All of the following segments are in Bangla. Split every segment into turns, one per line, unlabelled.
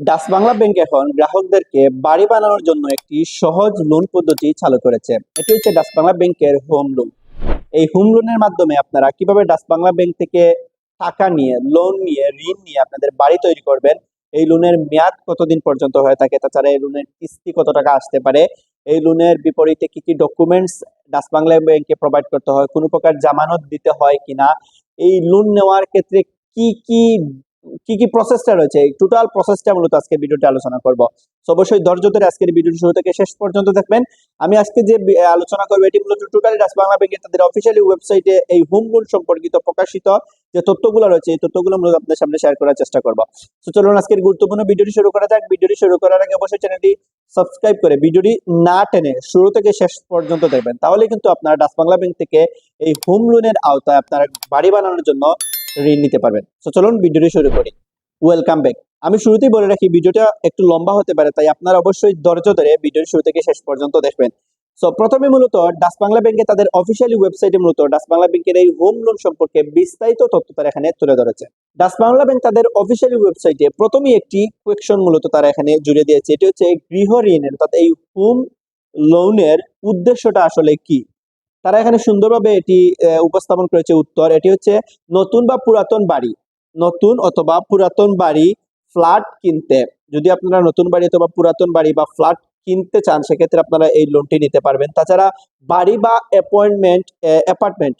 ডাস বাংলা ব্যাংক এখন গ্রাহকদেরকে বাড়ি বানানোর জন্য একটি সহজ লোন পদ্ধতি চালু করেছে। এটি হচ্ছে ডাস বাংলা ব্যাংকের হোম লোন এই হোম লোনের মাধ্যমে আপনারা কীভাবে ডাস বাংলা ব্যাংক থেকে টাকা নিয়ে লোন নিয়ে, ঋণ নিয়ে আপনাদের বাড়ি তৈরি করবেন, এই লোনের মেয়াদ কতদিন পর্যন্ত হয়ে থাকে, তাছাড়া এই লোনের কিস্তি কত টাকা আসতে পারে, এই লোনের বিপরীতে কি কি ডকুমেন্টস ডাস বাংলা ব্যাংকে প্রোভাইড করতে হয়, কোনো প্রকার জামানত দিতে হয় কিনা, এই লোন নেওয়ার ক্ষেত্রে কি কি কি কি প্রসেসটা রয়েছে? এই টোটাল প্রসেসটা মূলত আজকে ভিডিওতে আলোচনা করব। তো অবশ্যই ধৈর্য ধরে আজকের ভিডিওটি শুরু থেকে শেষ পর্যন্ত দেখবেন। আমি আজকে যে আলোচনা করব, এটি মূলত টোটালি ডাস বাংলা ব্যাংকের তাদের অফিসিয়ালি ওয়েবসাইটে এই হোম লোন সম্পর্কিত প্রকাশিত যে তথ্যগুলো রয়েছে, এই তথ্যগুলো মূলত আপনাদের সামনে শেয়ার করার চেষ্টা করব। তো চলুন আজকের গুরুত্বপূর্ণ ভিডিওটি শুরু করা যাক। ভিডিওটি শুরু করার আগে অবশ্যই চ্যানেলটি সাবস্ক্রাইব করে ভিডিওটি না টেনে শুরু থেকে শেষ পর্যন্ত দেখবেন। তাহলে কিন্তু আপনারা ডাস বাংলা ব্যাংক থেকে এই হোম লোনের আওতায় আপনারা বাড়ি বানানোর জন্য ঋণ নিতে পারবেন। তো চলুন ভিডিওটি শুরু করি। ওয়েলকাম ব্যাক আমি শুরুতেই বলে রাখি, ভিডিওটা একটু লম্বা হতে পারে, তাই আপনারা অবশ্যই ধৈর্য ধরে ভিডিওর শুরু থেকে শেষ পর্যন্ত দেখবেন। সো প্রথমে মূলত ডাস বাংলা ব্যাংকে তাদের অফিসিয়ালি ওয়েবসাইটে মূলত ডাস বাংলা ব্যাংকের এই হোম লোন সম্পর্কে বিস্তারিত তথ্য তারা এখানে তুলে ধরেছে। ডাস বাংলা ব্যাংক তাদের অফিসিয়ালি ওয়েবসাইটে প্রথমেই একটি কোয়েকশন মূলত তারা এখানে জুড়ে দিয়েছে, এটি হচ্ছে গৃহ ঋণের অর্থাৎ এই হোম লোনের উদ্দেশ্যটা আসলে কি? তারা এখানে সুন্দরভাবে এটি উপস্থাপন করেছে। উত্তর, এটি হচ্ছে নতুন বা পুরাতন বাড়ি। নতুন অথবা পুরাতন বাড়ি, ফ্ল্যাট কিনতে। যদি আপনারা নতুন বাড়ি অথবা পুরাতন বাড়ি বা ফ্ল্যাট কিনতে চান, সেক্ষেত্রে আপনারা এই লোনটি নিতে পারবেন। তাছাড়া বাড়ি বা অ্যাপয়েন্টমেন্ট অ্যাপার্টমেন্ট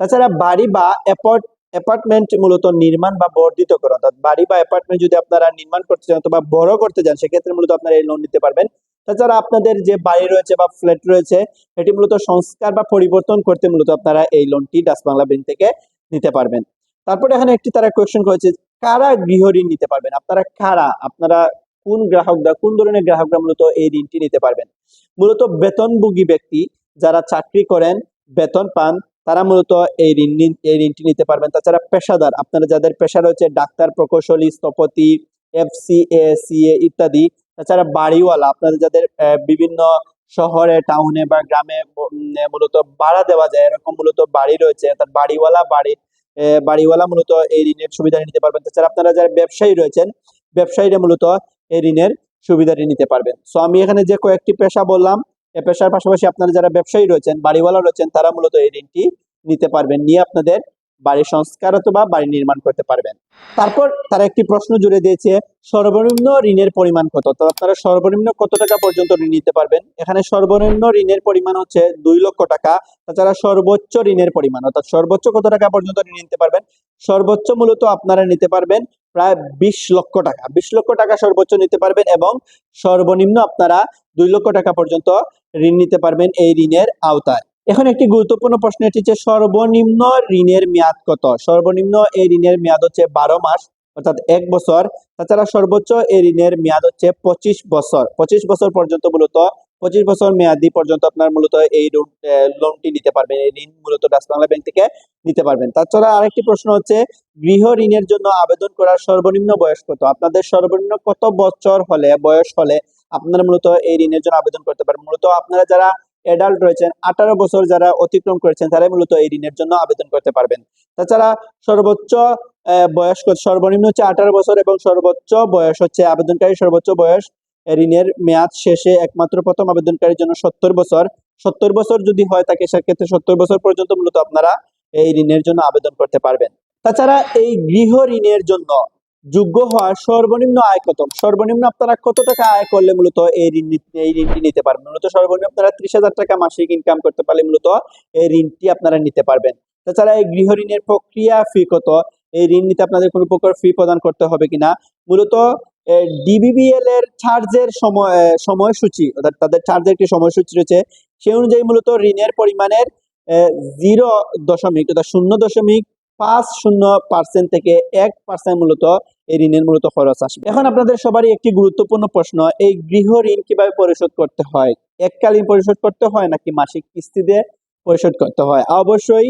তাছাড়া বাড়ি বা অ্যাপার্টমেন্ট মূলত নির্মাণ বা বর্ধিত করা অর্থাৎ বাড়ি বা অ্যাপার্টমেন্ট যদি আপনারা নির্মাণ করতে চান অথবা বড় করতে চান, সেক্ষেত্রে মূলত আপনারা এই লোন নিতে পারবেন। তাছাড়া আপনাদের যে বাড়ি রয়েছে বা ফ্ল্যাট রয়েছে, এটি মূলত সংস্কার বা পরিবর্তন করতে মূলত আপনারা এই লোনটি ডাস বাংলা ব্যাংক থেকে নিতে পারবেন। তারপরে এখানে একটি তারা কোয়েশ্চেন করেছে, কারা গৃহ ঋণ নিতে পারবেন? আপনারা কারা? আপনারা কোন গ্রাহকরা? কোন ধরনের গ্রাহকরা মূলত এই ঋণটি নিতে পারবেন? মূলত বেতনভোগী ব্যক্তি যারা চাকরি করেন, বেতন পান, তারা মূলত এই ঋণ এই ঋণটি নিতে পারবেন। তাছাড়া পেশাদার, আপনারা যাদের পেশা রয়েছে, ডাক্তার, প্রকৌশলী, স্থপতি F C A C A ইত্যাদি তাছাড়া বাড়িওয়ালা, আপনাদের যাদের বিভিন্ন শহরে টাউনে বা গ্রামে মূলত ভাড়া দেওয়া যায়, এরকম মূলত বাড়ি রয়েছে, অর্থাৎ বাড়িওয়ালা বাড়ি বাড়িওয়ালা মূলত এই ঋণের সুবিধা নিতে পারবেন। তাছাড়া আপনারা যারা ব্যবসায়ী রয়েছেন, ব্যবসায়ীরা মূলত এই ঋণের সুবিধাটি নিতে পারবেন। সো আমি এখানে যে কয়েকটি পেশা বললাম, এ পেশার পাশাপাশি আপনারা যারা ব্যবসায়ী রয়েছেন, বাড়িওয়ালা রয়েছেন, তারা মূলত এই ঋণটি নিতে পারবেন। নিয়ে আপনাদের বাড়ি সংস্কার অথবা বাড়ি নির্মাণ করতে পারবেন। তারপর তারা একটি প্রশ্ন জুড়ে দিয়েছে, সর্বনিম্ন ঋণের পরিমাণ কত? তো আপনারা সর্বনিম্ন কত টাকা পর্যন্ত ঋণ নিতে পারবেন? এখানে সর্বনিম্ন ঋণের পরিমাণ হচ্ছে দুই লক্ষ টাকা, তাছাড়া সর্বোচ্চ ঋণের পরিমাণ, অর্থাৎ সর্বোচ্চ কত টাকা পর্যন্ত ঋণ নিতে পারবেন? সর্বোচ্চ মূলত আপনারা নিতে পারবেন প্রায় বিশ লক্ষ টাকা। বিশ লক্ষ টাকা সর্বোচ্চ নিতে পারবেন এবং সর্বনিম্ন আপনারা দুই লক্ষ টাকা পর্যন্ত ঋণ নিতে পারবেন এই ঋণের আওতায়। এখন একটি গুরুত্বপূর্ণ প্রশ্ন এটি হচ্ছে, সর্বনিম্ন ঋণের মেয়াদ কত? সর্বনিম্ন এই ঋণের মেয়াদ হচ্ছে বারো মাস, অর্থাৎ এক বছর। তাছাড়া সর্বোচ্চ এই ঋণের মেয়াদ হচ্ছে পঁচিশ বছর। পঁচিশ বছর পর্যন্ত মূলত, পঁচিশ বছর মেয়াদি পর্যন্ত আপনার মূলত এই লোনটি নিতে পারবেন, এই ঋণ মূলত ডাচ বাংলা ব্যাংক থেকে নিতে পারবেন। তাছাড়া আরেকটি প্রশ্ন হচ্ছে, গৃহ ঋণের জন্য আবেদন করার সর্বনিম্ন বয়স কত? আপনাদের সর্বনিম্ন কত বছর হলে, বয়স হলে আপনারা মূলত এই ঋণের জন্য আবেদন করতে পারেন মূলত আপনারা যারা অ্যাডাল্ট রয়েছেন আঠারো বছর যারা অতিক্রম করেছেন তারাই মূলত এই ঋণের জন্য আবেদন করতে পারবেন। তাছাড়া সর্বোচ্চ আহ, বয়স সর্বনিম্ন হচ্ছে আঠারো বছর এবং সর্বোচ্চ বয়স হচ্ছে আবেদনকারী সর্বোচ্চ বয়স। ঋণের মেয়াদ শেষে একমাত্র প্রথম আবেদনকারীর জন্য সত্তর বছর। সত্তর বছর যদি হয় তাকে সেক্ষেত্রে সত্তর বছর পর্যন্ত মূলত আপনারা এই ঋণের জন্য আবেদন করতে পারবেন। তাছাড়া এই গৃহ ঋণের জন্য যোগ্য হওয়ার সর্বনিম্ন আয় কত? সর্বনিম্ন আপনারা কত টাকা আয় করলে মূলত এই ঋণ এই ঋণটি নিতে পারবেন? মূলত সর্বনিম্ন আপনারা ত্রিশ হাজার টাকা মাসিক ইনকাম করতে পারলে মূলত এই ঋণটি আপনারা নিতে পারবেন। তাছাড়া এই গৃহ ঋণের প্রক্রিয়া ফি কত? এই ঋণ নিতে আপনাদের কোনো প্রকার ফি প্রদান করতে হবে কিনা? মূলত ডিবিবিএল এর চার্জের সময় সময়সূচি, অর্থাৎ তাদের চার্জের একটি সময়সূচি রয়েছে, সেই অনুযায়ী মূলত ঋণের পরিমাণের জিরো দশমিক, অর্থাৎ শূন্য দশমিক পাঁচ শূন্য পার্সেন্ট থেকে এক পার্সেন্ট মূলত এই ঋণের মূলত খরচ আসবে। এখন আপনাদের সবারই একটি গুরুত্বপূর্ণ প্রশ্ন, এই গৃহ ঋণ কীভাবে পরিশোধ করতে হয়? এককালীন পরিশোধ করতে হয় নাকি মাসিক কিস্তিতে পরিশোধ করতে হয়? অবশ্যই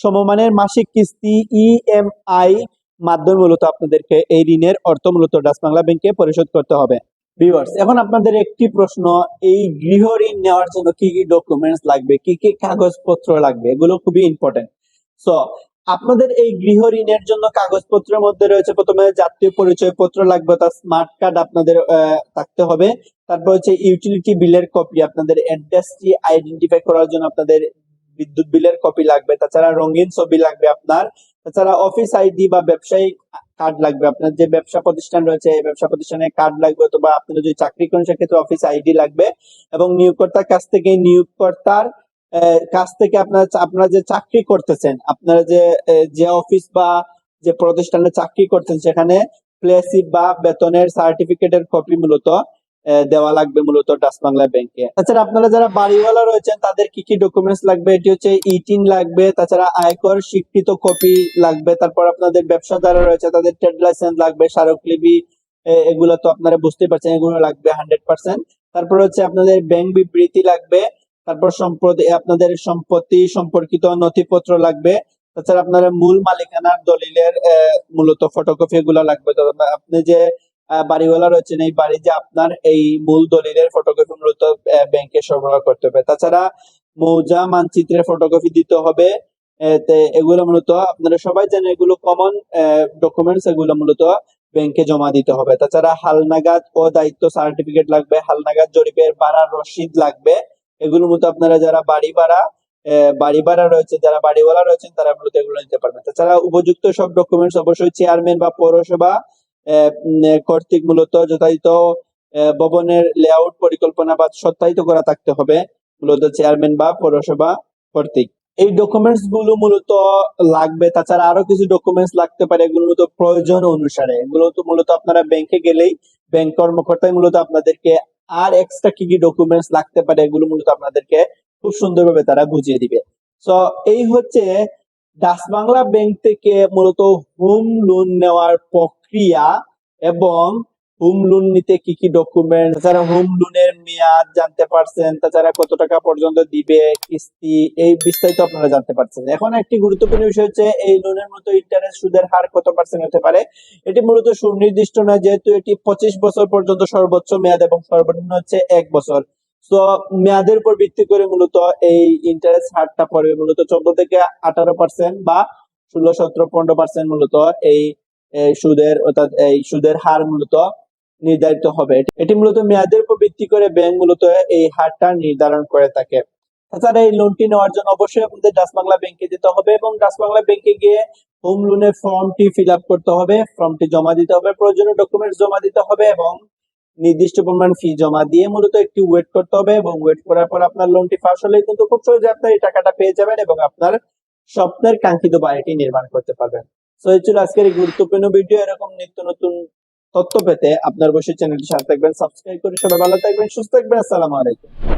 সমমানের মাসিক কিস্তি ইএমআই মাধ্যমে মূলত আপনাদেরকে এই ঋণের অর্থ মূলত ডাচ বাংলা ব্যাংকে পরিশোধ করতে হবে। ভিউয়ার্স এখন আপনাদের একটি প্রশ্ন, এই গৃহ ঋণ নেওয়ার জন্য কি কি ডকুমেন্টস লাগবে? কি কি কাগজপত্র লাগবে? এগুলো খুবই ইম্পর্টেন্ট সো আপনাদের এই গৃহ ঋণের জন্য কাগজপত্রের মধ্যে রয়েছে প্রথমে জাতীয় পরিচয় পত্র লাগবে, তার স্মার্ট কার্ড আপনাদের থাকতে হবে। তারপর হচ্ছে ইউটিলিটি বিলের কপি আপনাদের অ্যাড্রেসটি আইডেন্টিফাই করার জন্য আপনাদের বিদ্যুৎ বিলের কপি লাগবে। তাছাড়া রঙিন ছবি লাগবে আপনার। তাছাড়া অফিস আইডি বা ব্যবসায়িক কার্ড লাগবে আপনার। যে ব্যবসা প্রতিষ্ঠান রয়েছে, এই ব্যবসা প্রতিষ্ঠানের কার্ড লাগবে অথবা আপনারা যদি চাকরি করেন, সেক্ষেত্রে অফিস আইডি লাগবে। এবং নিয়োগকর্তার কাছ থেকে নিয়োগকর্তার কাছ থেকে আপনার আপনারা যে চাকরি করতেছেন, আপনারা যে যে অফিস বা যে প্রতিষ্ঠানে চাকরি করতেন সেখানে প্লেসিপ বা বেতনের সার্টিফিকেটের কপি মূলত দেওয়া লাগবে মূলত ডাচ বাংলা ব্যাংকে। তাছাড়া আপনারা যারা বাড়িওয়ালা রয়েছেন, তাদের কি কি ডকুমেন্টস লাগবে? এটি হচ্ছে ইটিন লাগবে, তাছাড়া আয়কর, স্বীকৃত কপি লাগবে, তারপর আপনাদের ব্যবসা যারা রয়েছে, তাদের ট্রেড লাইসেন্স লাগবে, স্মারকলিপি এগুলো তো আপনারা বুঝতেই পারছেন, এগুলো লাগবে হান্ড্রেড পার্সেন্ট তারপর হচ্ছে আপনাদের ব্যাংক বিবৃতি লাগবে তারপর সম্পদ আপনাদের সম্পত্তি সম্পর্কিত নথিপত্র লাগবে। তাছাড়া আপনার মূল মালিকানার দলিলের মূলত ফটোকপি এগুলো লাগবে। আপনি যে বাড়িওয়ালা রয়েছেন, এই বাড়ি যে আপনার এই মূল দলিলের ফটোকপি মূলত ব্যাংকে সরবরাহ করতে হবে। তাছাড়া মৌজা মানচিত্রের ফটোকপি দিতে হবে। এগুলো মূলত আপনারা সবাই জানেন, এগুলো কমন ডকুমেন্টস এগুলো মূলত ব্যাংকে জমা দিতে হবে। তাছাড়া হালনাগাদ ও দায়িত্ব সার্টিফিকেট লাগবে, হালনাগাদ জরিপের ভাড়ার রসিদ লাগবে। এগুলোর মতো আপনারা যারা বাড়ি ভাড়া বাড়ি ভাড়া রয়েছে, যারা বাড়িওয়ালা রয়েছেন, তারা মূলত এগুলো নিতে পারবেন। তাছাড়া উপযুক্ত সব ডকুমেন্টস অবশ্যই চেয়ারম্যান বা পৌরসভা কর্তৃক মূলত যথাযথ ভবনের লেআউট পরিকল্পনা বা সত্যায়িত করা থাকতে হবে, মূলত চেয়ারম্যান বা পৌরসভা কর্তৃক। এই ডকুমেন্টসগুলো মূলত লাগবে, তাছাড়া আরও কিছু ডকুমেন্টস লাগতে পারে, এগুলো মূলত প্রয়োজন অনুসারে। এগুলো তো মূলত আপনারা ব্যাংকে গেলেই ব্যাংক কর্মকর্তাই মূলত আপনাদেরকে আর এক্সট্রা কি কি ডকুমেন্টস লাগতে পারে এগুলো মূলত আপনাদেরকে খুব সুন্দরভাবে তারা বুঝিয়ে দিবে। সো এই হচ্ছে ডাস বাংলা ব্যাংক থেকে মূলত হোম লোন নেওয়ার প্রক্রিয়া এবং হোম লোন নিতে কি কি ডকুমেন্ট তাছাড়া হোম লোনের মেয়াদ জানতে পারছেন, তাছাড়া কত টাকা পর্যন্ত দিবে, কিস্তি, এই বিস্তারিত আপনারা জানতে পারছেন। এখন একটি গুরুত্বপূর্ণ বিষয় হচ্ছে, এই লোনের মতো ইন্টারেস্ট সুদের হার কত পার্সেন্ট হতে পারে? এটি মূলত সুনির্দিষ্ট না যেহেতু এটি পঁচিশ বছর পর্যন্ত সর্বোচ্চ মেয়াদ এবং সর্বনিম্ন হচ্ছে এক বছর। তো মেয়াদের উপর ভিত্তি করে মূলত এই ইন্টারেস্ট হারটা পড়বে মূলত চোদ্দ থেকে আঠারো পার্সেন্ট বা ষোলো, সতেরো, পনেরো পার্সেন্ট মূলত এই এই সুদের, অর্থাৎ এই সুদের হার মূলত নির্ধারিত হবে। এটি- মূলত মেয়াদের উপর ভিত্তি করে ব্যাংক মূলত এই হারটা নির্ধারণ করে থাকে। তাছাড়া এই লোনটি নেওয়ার জন্য অবশ্যই আপনাদের ডাচ বাংলা ব্যাংকে যেতে হবে এবং ডাস বাংলা ব্যাংকে গিয়ে হোম লোনের ফর্মটি ফিল আপ করতে হবে। ফর্মটি জমা দিতে হবে, প্রয়োজনীয় ডকুমেন্টস জমা দিতে হবে এবং নির্দিষ্ট পরিমাণ ফি জমা দিয়ে মূলত একটি ওয়েট করতে হবে এবং ওয়েট করার পর আপনার লোনটি পাস হলেই কিন্তু খুব সহজে আপনার এই টাকাটা পেয়ে যাবেন এবং আপনার স্বপ্নের কাঙ্ক্ষিত বাড়িটি নির্মাণ করতে পারবেন। তো এই ছিল আজকের এই গুরুত্বপূর্ণ ভিডিও এরকম নিত্য নতুন তথ্য পেতে আপনার বসে চ্যানেলটি সাথে থাকবেন। সাবস্ক্রাইব করে সবাই ভালো থাকবেন, সুস্থ থাকবেন। আসসালামু আলাইকুম।